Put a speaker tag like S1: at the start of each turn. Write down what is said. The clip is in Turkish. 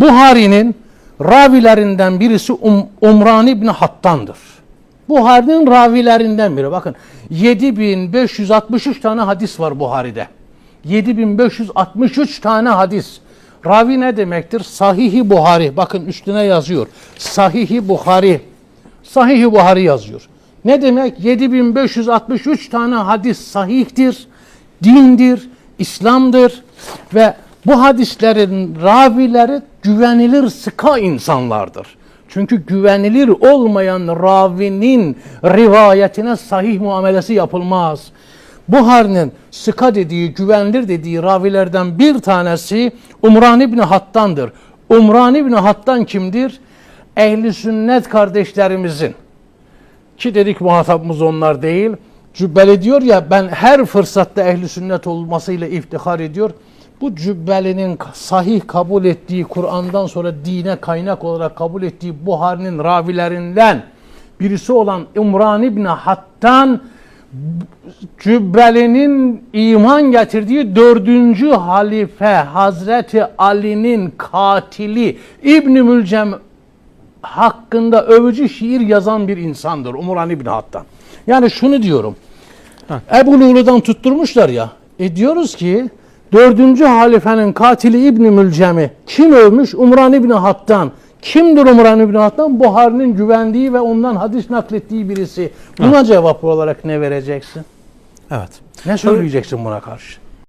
S1: Buhari'nin ravilerinden birisi um, Umran İbni Hattan'dır. Buhari'nin ravilerinden biri. Bakın 7563 tane hadis var Buhari'de. 7563 tane hadis. Ravi ne demektir? Sahih-i Buhari. Bakın üstüne yazıyor. Sahih-i Buhari. Sahih-i Buhari yazıyor. Ne demek? 7563 tane hadis sahihtir, dindir, İslam'dır ve bu hadislerin ravileri güvenilir sıka insanlardır. Çünkü güvenilir olmayan ravinin rivayetine sahih muamelesi yapılmaz. Buhari'nin sıka dediği, güvenilir dediği ravilerden bir tanesi Umran İbni Hattan'dır. Umran İbni Hattan kimdir? Ehli sünnet kardeşlerimizin ki dedik muhatabımız onlar değil. Cübbeli diyor ya ben her fırsatta ehli sünnet olmasıyla iftihar ediyor. Bu Cübbeli'nin sahih kabul ettiği Kur'an'dan sonra dine kaynak olarak kabul ettiği Buhari'nin ravilerinden birisi olan İmran İbni Hattan Cübbeli'nin iman getirdiği dördüncü halife Hazreti Ali'nin katili İbn-i Mülcem hakkında övücü şiir yazan bir insandır Umran İbni Hattan. Yani şunu diyorum. Ebu Lulu'dan tutturmuşlar ya. E diyoruz ki dördüncü halifenin katili İbni Mülcem'i kim övmüş? Umran İbni Hattan. Kimdir Umran İbni Hattan? Buhari'nin güvendiği ve ondan hadis naklettiği birisi. Buna cevap olarak ne vereceksin?
S2: Evet.
S1: Ne söyleyeceksin buna karşı?